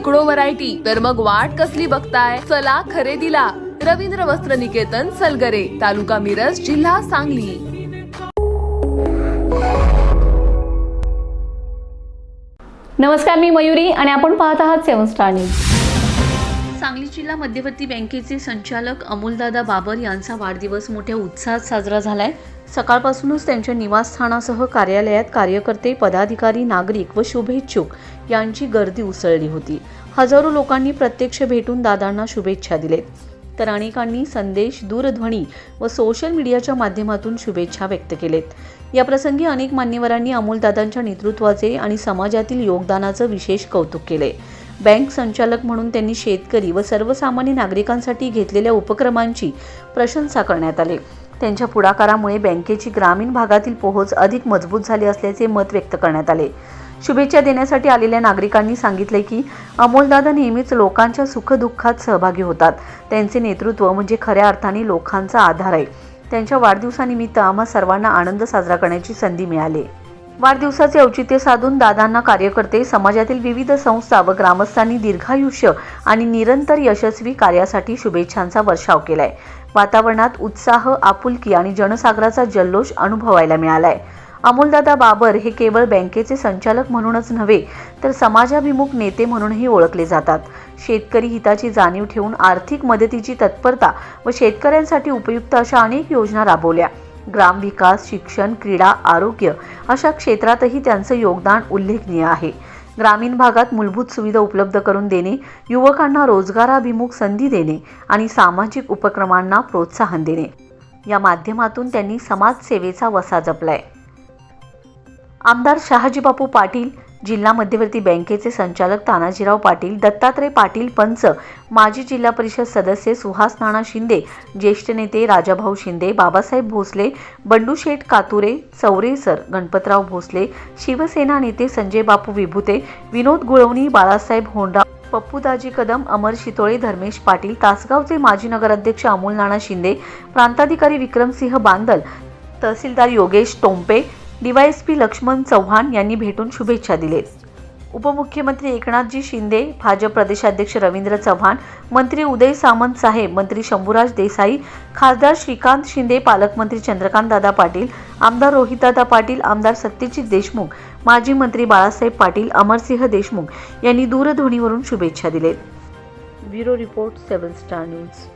शेकडो व्हरायटी तर मग वाट कसली बघताय? चला खरेदीला. रवींद्र वस्त्र निकेतन सलगरे तालुका मिरज जिल्हा सांगली. नमस्कार मी मयुरी आणि आपण पाहत आहात सेवन स्टार न्यूज. सांगली जिल्हा मध्यवर्ती बँकेचे संचालक अमोलदादा बाबर यांचा वाढदिवस मोठ्या उत्साहात साजरा झालाय. सकाळपासूनच त्यांच्या निवासस्थानासह कार्यालयात कार्यकर्ते पदाधिकारी नागरिक व शुभेच्छुक यांची गर्दी उसळली होती. हजारो लोकांनी प्रत्यक्ष भेटून दादांना शुभेच्छा दिलेत. तर अनेकांनी संदेश दूरध्वनी व सोशल मीडियाच्या माध्यमातून शुभेच्छा व्यक्त केलेत. याप्रसंगी अनेक मान्यवरांनी अमोलदादांच्या नेतृत्वाचे आणि समाजातील योगदानाचं विशेष कौतुक केले बँक संचालक म्हणून त्यांनी शेतकरी व सर्वसामान्य नागरिकांसाठी घेतलेल्या उपक्रमांची प्रशंसा करण्यात आले. त्यांच्या पुढाकारामुळे बँकेची ग्रामीण भागातील पोहोच अधिक मजबूत झाली असल्याचे मत व्यक्त करण्यात आले. शुभेच्छा देण्यासाठी आलेल्या नागरिकांनी सांगितले की अमोलदादा नेहमीच लोकांच्या सुखदुःखात सहभागी होतात. त्यांचे नेतृत्व म्हणजे खऱ्या अर्थाने लोकांचा आधार आहे. त्यांच्या वाढदिवसानिमित्त आम्हा सर्वांना आनंद साजरा करण्याची संधी मिळाली. वाढदिवसाचे औचित्य साधून दादांना कार्यकर्ते समाजातील विविध संस्था व ग्रामस्थांनी दीर्घायुष्य आणि निरंतर यशस्वी कार्यासाठी शुभेच्छांचा वर्षाव केलाय. वातावरणात उत्साह आपुलकी आणि जनसागराचा जल्लोष अनुभवायला मिळालाय. अमोलदादा बाबर हे केवळ बँकेचे संचालक म्हणूनच नव्हे तर समाजाभिमुख नेते म्हणूनही ओळखले जातात. शेतकरी हिताची जाणीव ठेवून आर्थिक मदतीची तत्परता व शेतकऱ्यांसाठी उपयुक्त अशा अनेक योजना राबवल्या. ग्रामविकास शिक्षण क्रीडा आरोग्य अशा क्षेत्रातही त्यांचं योगदान उल्लेखनीय आहे. ग्रामीण भागात मूलभूत सुविधा उपलब्ध करून देणे युवकांना रोजगाराभिमुख संधी देणे आणि सामाजिक उपक्रमांना प्रोत्साहन देणे. या माध्यमातून त्यांनी समाजसेवेचा वसा जपलाय. आमदार शहाजीबापू पाटील जिल्हा मध्यवर्ती बँकेचे संचालक तानाजीराव पाटील दत्तात्रय पाटील पंच माजी जिल्हा परिषद सदस्य सुहास नाना शिंदे ज्येष्ठ नेते राजाभाऊ शिंदे बाबासाहेब भोसले बंडूशेठ कातुरे चौरेसर गणपतराव भोसले शिवसेना नेते संजय बापू विभुते विनोद गुळवणी बाळासाहेब होंडा पप्पूदाजी कदम अमर शितोळे धर्मेश पाटील तासगावचे माजी नगराध्यक्ष अमोल नाना शिंदे प्रांताधिकारी विक्रमसिंह बांदल तहसीलदार योगेश टोंपे डीवायएसपी लक्ष्मण चव्हाण यांनी भेटून शुभेच्छा दिलेत उपमुख्यमंत्री एकनाथजी शिंदे भाजप प्रदेशाध्यक्ष रवींद्र चव्हाण मंत्री उदय सामंत साहेब मंत्री शंभूराज देसाई खासदार श्रीकांत शिंदे पालकमंत्री चंद्रकांतदादा पाटील आमदार रोहितदादा पाटील आमदार सत्यजित देशमुख माजी मंत्री बाळासाहेब पाटील अमरसिंह देशमुख यांनी दूरध्वनीवरून शुभेच्छा दिलेत bureau report seven star news.